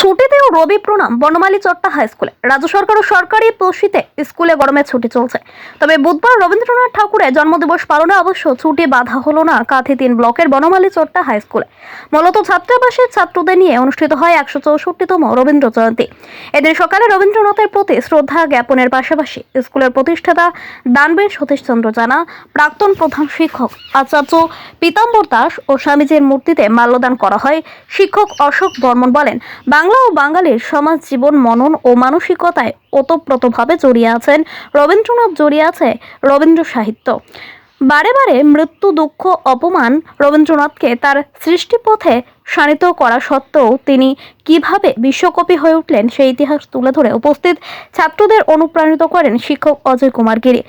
ছুটিতেও রবি প্রণাম বনমালী চট্টা হাই স্কুলে। রাজ্য সরকার ও সরকারি পশিতে স্কুলে গরমের ছুটি চলছে। তবে বুধবার রবীন্দ্রনাথ ঠাকুরের জন্মদিবস পালনে অবশ্য ছুটি বাধা হলো না কাঁথি তিন ব্লকের বনমালী চট্টা হাই স্কুলে। মূলত ছাত্রাবাসের ছাত্রদের নিয়ে অনুষ্ঠিত হয় একশো চৌষট্টিতম রবীন্দ্র জয়ন্তী। এদিন সকালে রবীন্দ্রনাথের প্রতি শ্রদ্ধা জ্ঞাপনের পাশাপাশি স্কুলের প্রতিষ্ঠাতা দানবীর সতীশচন্দ্র জানা, প্রাক্তন প্রধান শিক্ষক আচার্য পিতাম্বর দাস ও স্বামীজির মূর্তিতে মাল্যদান করা হয়। শিক্ষক অশোক বর্মন বলেন, বাংলা ও বাঙালির সমাজ জীবন, মনন ও মানসিকতায় ওতপ্রোতভাবে জড়িয়ে আছেন রবীন্দ্রনাথ, জড়িয়ে আছে রবীন্দ্র সাহিত্য। বারে বারে মৃত্যু, দুঃখ, অপমান রবীন্দ্রনাথকে তার সৃষ্টিপথে শানিত করা সত্ত্বেও তিনি কীভাবে বিশ্বকবি হয়ে উঠলেন সেই ইতিহাস তুলে ধরে উপস্থিত ছাত্রদের অনুপ্রাণিত করেন শিক্ষক অজয় কুমার গিরি।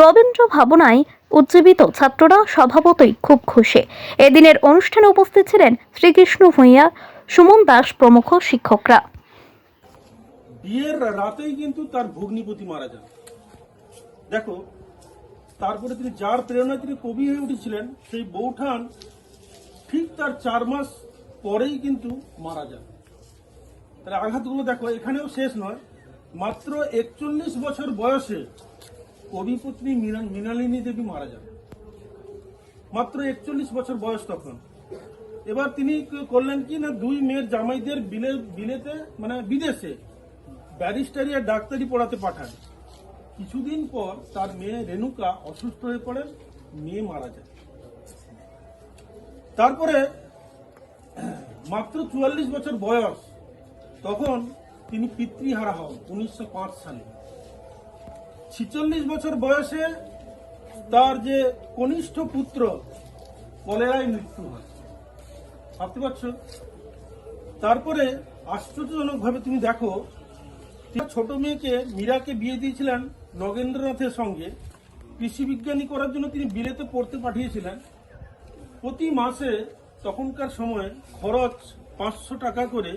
রবীন্দ্র ভাবনায় উজ্জীবিত ছাত্ররা স্বভাবতই খুব খুশি। এদিনের অনুষ্ঠানে উপস্থিত ছিলেন শ্রীকৃষ্ণ ভূঁইয়া সুমন দাস প্রমুখ শিক্ষকরা। বিয়ের রাতেই কিন্তু তার ভগ্নিপতি মারা যান। দেখো, তারপরে তিনি যার প্রেরণায় তিনি কবি হয়ে উঠেছিলেন, সেই বৌঠান ঠিক তার চার মাস পরেই কিন্তু মারা যান। তার আঘাতগুলো দেখো, এখানেও শেষ নয়। মাত্র একচল্লিশ বছর বয়সে কবিপত্নী মৃণা- মৃণালিনী দেবী মারা যান। মাত্র একচল্লিশ বছর বয়স তখন। এবার তিনি করলেন কি না, দুই মেয়ের জামাইদের বিলে, বিলেতে মানে বিদেশে ব্যারিস্টারি আর ডাক্তারি পড়াতে পাঠান। কিছুদিন পর তার মেয়ে রেণুকা অসুস্থ হয়ে পড়েন মেয়ে মারা যায়। তারপরে মাত্র চুয়াল্লিশ বছর বয়স, তখন তিনি পিতৃহারা হন উনিশশো পাঁচ সালে। ছিচল্লিশ বছর বয়সে তার যে কনিষ্ঠ পুত্র, কলেরায় মৃত্যু হয়। ভাবতে পারছ? তারপরে আশ্চর্যজনক ভাবে তুমি দেখো ছোট মেয়েকে মীরাকে বিয়ে দিয়েছিলেন নগেন্দ্রনাথের সঙ্গে। কৃষি বিজ্ঞানী করার জন্য তিনি বিলেতে পড়তে পাঠিয়েছিলেন। প্রতি মাসে তখনকার সময় খরচ পাঁচশো টাকা করে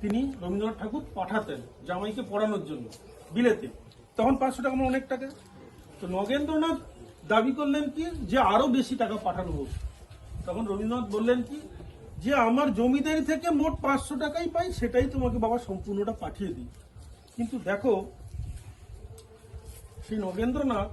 তিনি রবীন্দ্রনাথ ঠাকুর পাঠাতেন জামাইকে পড়ানোর জন্য বিলেতে। তখন পাঁচশো টাকা মানে অনেক টাকা। তো নগেন্দ্রনাথ দাবি করলেন কি, যে আরও বেশি টাকা পাঠানো হোক। তখন রবীন্দ্রনাথ বললেন কি যে আমার জমিদারি থেকে মোট পাঁচশো টাকাই পাই, সেটাই তোমাকে বাবা সম্পূর্ণটা পাঠিয়ে দিই। কিন্তু দেখো, শ্রী নগেন্দ্রনাথ